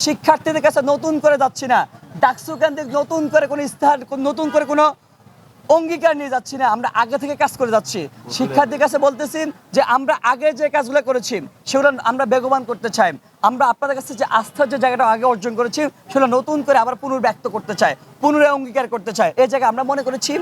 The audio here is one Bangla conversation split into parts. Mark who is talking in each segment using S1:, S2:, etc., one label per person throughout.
S1: শিক্ষার্থীদের কাছে নতুন করে যাচ্ছি না। ডাকসু কেন্দ্রিক নতুন করে কোনো স্থান নতুন করে কোনো অঙ্গীকার নিয়ে যাচ্ছি না। আমরা আগে থেকে কাজ করে যাচ্ছি। শিক্ষার্থীর কাছে বলতেছি যে আমরা আগে যে কাজগুলো করেছি সেগুলো আমরা বেগবান করতে চাই। আমরা আপনাদের কাছে যে আস্থার যে জায়গাটা আগে অর্জন করেছি সেগুলো নতুন করে আবার পুনর্ব্যক্ত করতে চাই পুনরায় অঙ্গীকার করতে চাই। এই জায়গায় আমরা মনে করেছি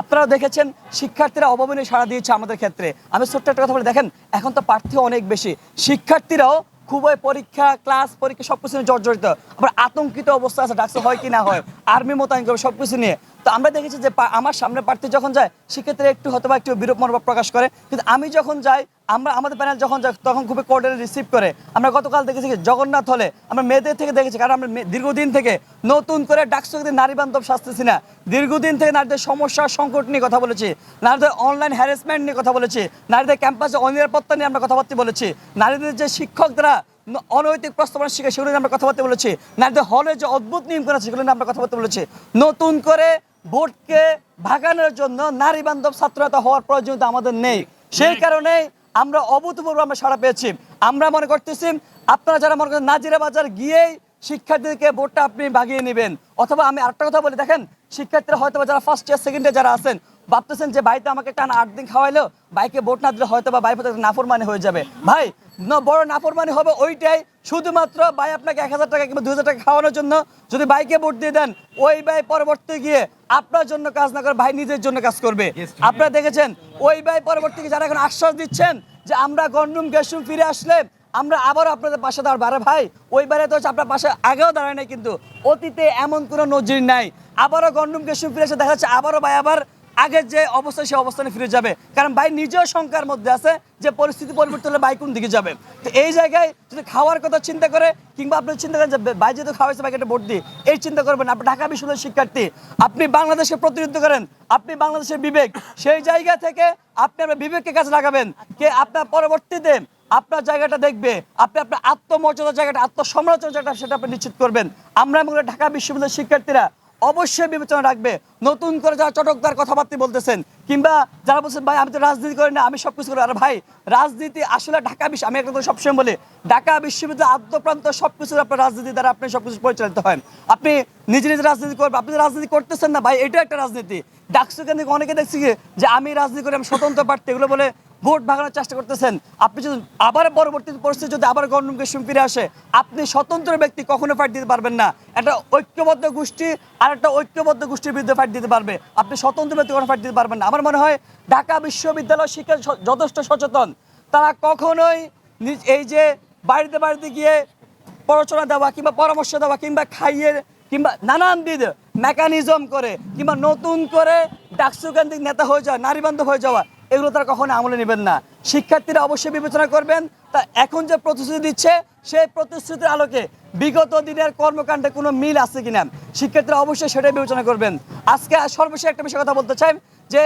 S1: আপনারাও দেখেছেন শিক্ষার্থীরা অভাবনীয় সাড়া দিয়েছে আমাদের ক্ষেত্রে। আমি ছোট্ট একটা কথা বলে দেখেন এখন তো প্রার্থী অনেক বেশি। শিক্ষার্থীরাও খুবই পরীক্ষা ক্লাস পরীক্ষা, সবকিছু নিয়ে জর্জরিত। আবার আতঙ্কিত অবস্থা আছে ডাক্তার হয় কি না হয়। আর্মি মোতায়েন করবে, সবকিছু নিয়ে। তো আমরা দেখেছি যে আমার সামনে প্রার্থী যখন যায়, সেক্ষেত্রে একটু হয়তো একটু বিরূপ মনোভাব প্রকাশ করে। কিন্তু আমি যখন যাই, আমরা আমাদের প্যানেল যখন যাই তখন খুবই কোর্ডিনেট রিসিভ করে। আমরা গতকাল দেখেছি জগন্নাথ হলে, আমরা মেয়েদের থেকে দেখেছি, কারণ আমরা দীর্ঘদিন থেকে নতুন করে ডাকসুকে নারী বান্ধব শাস্তিছি না। দীর্ঘদিন থেকে নারীদের সমস্যা, সংকট নিয়ে কথা বলেছি। নারীদের অনলাইন হ্যারাসমেন্ট নিয়ে কথা বলেছি। নারীদের ক্যাম্পাসে অনিরাপত্তা নিয়ে আমরা কথাবার্তা বলেছি। নারীদের যে শিক্ষকরা অনৈতিক প্রস্তাবনা শিখে সেগুলো নিয়ে আমরা কথাবার্তা বলেছি। নারীদের হলে যে অদ্ভুত নিয়ম করা সেগুলো নিয়ে আমরা কথাবার্তা বলেছি। নতুন করে ভোটকে ভাগানোর জন্য নারী বান্ধব ছাত্রতা হওয়ার প্রয়োজনীয়তা আমাদের নেই। সেই কারণে আমরা অভূতপূর্ব আমরা সাড়া পেয়েছি। আমরা মনে করতেছি আপনারা যারা মনে করেন নাজিরা বাজার গিয়েই শিক্ষার্থীদেরকে ভোটটা আপনি ভাগিয়ে নেবেন। অথবা আমি আরেকটা কথা বলি দেখেন শিক্ষার্থীরা হয়তো যারা ফার্স্ট ইয়ার সেকেন্ড ইয়ার যারা আছেন ভাবতেছেন যে ভাই তো আমাকে টানা আট দিন খাওয়াইলো বাইকে ভোট না দিলে হয়তো বা ভাই নাফরমানি হয়ে যাবে। ভাই ন- বড় নাফরমানি হবে ওইটাই শুধুমাত্র ভাই আপনাকে এক হাজার টাকা কিংবা দু হাজার টাকা খাওয়ানোর জন্য যদি বাইকে ভোট দিয়ে দেন ওই ভাই পরবর্তী গিয়ে আপনার জন্য কাজ না করে ভাই নিজের জন্য কাজ করবে। আপনারা দেখেছেন ওই ভাই পরবর্তী যারা এখন আশ্বাস দিচ্ছেন যে আমরা গন্ডুম গেসুম ফিরে আসলে আমরা আবার আপনাদের পাশে দাঁড়াবো। ভাই ওই বারে তো হচ্ছে আপনার পাশে আগেও দাঁড়ায় নাই কিন্তু অতীতে এমন কোনো নজির নাই। আবারও গন্ডুম গেসুম ফিরে এসে দেখা যাচ্ছে আবারও ভাই আবার আগের যে অবস্থা সেই অবস্থানে ফিরে যাবে। কারণ ভাই নিজেও শঙ্কার মধ্যে আছে যে পরিস্থিতি পরিবর্তন হলে ভাই কোন দিকে যাবে। তো এই জায়গায় যদি খাওয়ার কথা চিন্তা করে, কিংবা আপনি চিন্তা করেন যে ভাই যেহেতু খাওয়াইছে, ভাইকে একটা ভোট দিই, এই চিন্তা করবেন আপনি ঢাকা বিশ্ববিদ্যালয়ের শিক্ষার্থী, আপনি বাংলাদেশের প্রতিনিধিত্ব করেন, আপনি বাংলাদেশের বিবেক। সেই জায়গা থেকে আপনি আপনার বিবেককে কাজে লাগাবেন। কে আপনার পরবর্তীতে আপনার জায়গাটা দেখবে, আপনি আপনার আত্মমর্যাদার জায়গাটা, আত্মসমালোচনার জায়গাটা সেটা আপনি নিশ্চিত করবেন। আমরা করি ঢাকা বিশ্ববিদ্যালয়ের শিক্ষার্থীরা অবশ্যই বিবেচনা রাখবে। নতুন করে যারা চটকদার কথাবার্তা বলতেছেন, কিংবা যারা বলছেন, ভাই, আমি তো রাজনীতি করি না, আমি সবকিছু করি। আর ভাই, রাজনীতি আসলে ঢাকা বিশ্ব আমি একটা সবসময় বলি, ঢাকা বিশ্ববিদ্যালয় আদ্যপ্রান্ত সবকিছু আপনার রাজনীতি দ্বারা আপনি সব কিছু পরিচালিত হয় আপনি নিজে নিজে রাজনীতি করবেন, আপনি রাজনীতি করতেছেন না, ভাই এটা একটা রাজনীতি। ডাকসু কেন্দ্রিক অনেকে দেখছি যে আমি রাজনীতি করি, আমি স্বতন্ত্র প্রার্থী, এগুলো বলে ভোট ভাগানোর চেষ্টা করতেছেন। আপনি যদি আবার পরবর্তী পরিস্থিতি যদি আবার গণরুমকে ফিরে আসে, আপনি স্বতন্ত্র ব্যক্তি কখনো ফাইট দিতে পারবেন না। একটা ঐক্যবদ্ধ গোষ্ঠী আর একটা ঐক্যবদ্ধ গোষ্ঠীর বিরুদ্ধে ফাইট দিতে পারবে। আপনি স্বতন্ত্র ব্যক্তি কখনো ফাইট দিতে পারবেন না। আমার মনে হয় ঢাকা বিশ্ববিদ্যালয় শিক্ষা যথেষ্ট সচেতন। তারা কখনোই এই যে বাড়িতে বাড়িতে গিয়ে প্ররোচনা দেওয়া কিংবা পরামর্শ দেওয়া কিংবা খাইয়ে কিংবা নানানবিধ মেকানিজম করে কিংবা নতুন করে ডাকসুকেন্দ্রিক নেতা হয়ে যাওয়া, নারী বান্ধব হয়ে যাওয়া এগুলো তারা কখনো আমলে নেবেন না। শিক্ষার্থীরা অবশ্যই বিবেচনা করবেন, তা এখন যে প্রতিশ্রুতি দিচ্ছে, সেই প্রতিশ্রুতির আলোকে বিগত দিনের কর্মকাণ্ডে কোনো মিল আছে কিনা, শিক্ষার্থীরা অবশ্যই সেটাই বিবেচনা করবেন। আজকে সর্বশেষ একটা বিষয় কথা বলতে চাই, যে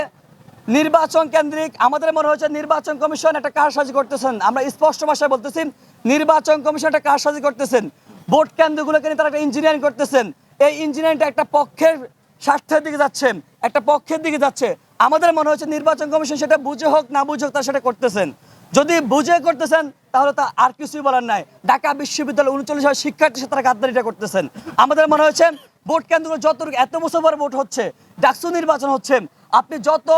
S1: নির্বাচন কেন্দ্রিক, আমাদের মনে হচ্ছে নির্বাচন কমিশন একটা কারসাজি করতেছেন। আমরা স্পষ্ট ভাষায় বলতেছি, নির্বাচন কমিশন একটা কারসাজি করতেছেন। ভোট কেন্দ্রগুলোকে নিয়ে তারা একটা ইঞ্জিনিয়ারিং করতেছেন। এই ইঞ্জিনিয়ারিংটা একটা পক্ষের স্বার্থের দিকে যাচ্ছে, একটা পক্ষের দিকে যাচ্ছে। আমাদের মনে হচ্ছে নির্বাচন কমিশন সেটা বুঝে হোক, না বুঝে হোক, তারা সেটা করতেছেন। যদি বুঝে করতেছেন, তাহলে তা আর কিছুই বলার নাই। ঢাকা বিশ্ববিদ্যালয় উনচল্লিশ হাজার শিক্ষার্থীর সাথে তারা গাদ্দারিটা করতেছেন। আমাদের মনে হচ্ছে ভোট কেন্দ্র যত এত বছর পর ভোট হচ্ছে, ডাকসু নির্বাচন হচ্ছে, আপনি যত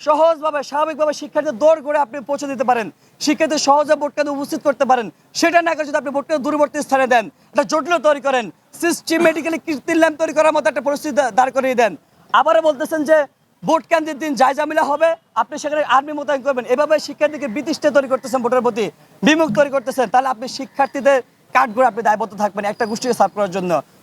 S1: সহজভাবে, স্বাভাবিকভাবে শিক্ষার্থীদের দৌড় করে আপনি পৌঁছে দিতে পারেন শিক্ষার্থী সহজে ভোট কেন্দ্র উপস্থিত করতে পারেন, সেটা না করে যদি আপনি ভোট কেন্দ্র দূরবর্তী স্থানে দেন, একটা জটিল তৈরি করেন সিস্টেমেটিক্যালি কৃত্রিম ল্যাম্প তৈরি করার মতো একটা পরিস্থিতি দাঁড় করিয়ে দেন। আবারও বলতেছেন যে ভোট কেন্দ্রের দিন যায় জামিলা হবে, আপনি সেখানে আর্মি মোতায়েন করবেন। এভাবে শিক্ষার্থীকে বিতিষ্ঠে তৈরি করতেছেন ভোটের প্রতি, বিমুখ তৈরি করতেছেন, তাহলে আপনি শিক্ষার্থীদের কাঠগড়ে আপনি দায়বদ্ধ থাকবেন একটা গোষ্ঠীকে সার্ভ করার জন্য।